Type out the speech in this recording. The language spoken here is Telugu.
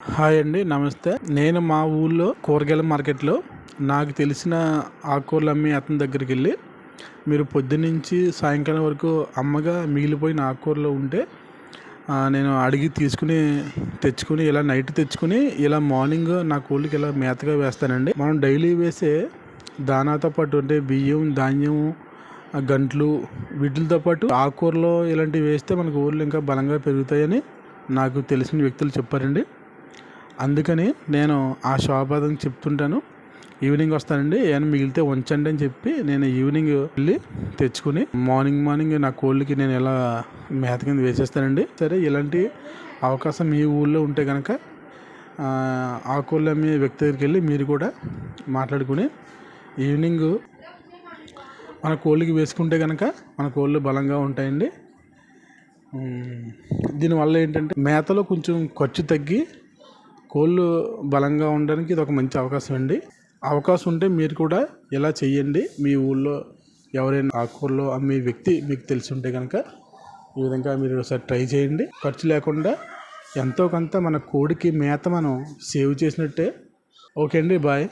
హాయ్ అండి నమస్తే. నేను మా ఊళ్ళో కూరగాయల మార్కెట్లో నాకు తెలిసిన ఆకుకూరలు అమ్మే అతని దగ్గరికి వెళ్ళి మీరు పొద్దున్నుంచి సాయంకాలం వరకు అమ్మగా మిగిలిపోయిన ఆకుకూరలు ఉంటే నేను అడిగి తీసుకుని తెచ్చుకుని ఇలా నైట్ తెచ్చుకుని ఇలా మార్నింగ్ నా కోళ్ళకి ఇలా మేతగా వేస్తానండి. మనం డైలీ వేసే దానాతో పాటు అంటే బియ్యం ధాన్యం గంట్లు వీటితో పాటు ఆకుకూరలు ఇలాంటివి వేస్తే మనకు ఊళ్ళు ఇంకా బలంగా పెరుగుతాయని నాకు తెలిసిన వ్యక్తులు చెప్పారండి. అందుకని నేను ఆ షాప్ అతనికి చెప్తుంటాను. ఈవినింగ్ వస్తానండి. ఏమైనా మిగిలితే ఉంచండి అని చెప్పి నేను ఈవినింగ్ వెళ్ళి తెచ్చుకుని మార్నింగ్ మార్నింగ్ నా కోళ్ళకి నేను ఎలా మేత కింద వేసేస్తానండి. సరే ఇలాంటి అవకాశం మీ ఊళ్ళో ఉంటే కనుక ఆ, కోళ్ళు అమ్మే వ్యక్తి దగ్గరికి వెళ్ళి మీరు కూడా మాట్లాడుకుని ఈవినింగ్ మన కోళ్ళకి వేసుకుంటే కనుక మన కోళ్ళు బలంగా ఉంటాయండి. దీనివల్ల ఏంటంటే మేతలో కొంచెం ఖర్చు తగ్గి కోళ్ళు బలంగా ఉండడానికి ఇది ఒక మంచి అవకాశం అండి. అవకాశం ఉంటే మీరు కూడా ఇలా చేయండి మీ ఊళ్ళో ఎవరైనా ఆకుకూరలో అమ్మే వ్యక్తి మీకు తెలిసి ఉంటే కనుక ఈ విధంగా మీరు ఒకసారి ట్రై చేయండి. ఖర్చు లేకుండా ఎంతో కొంత మన కోడికి మేత మనం సేవ్ చేసినట్టే. ఓకే అండి బాయ్.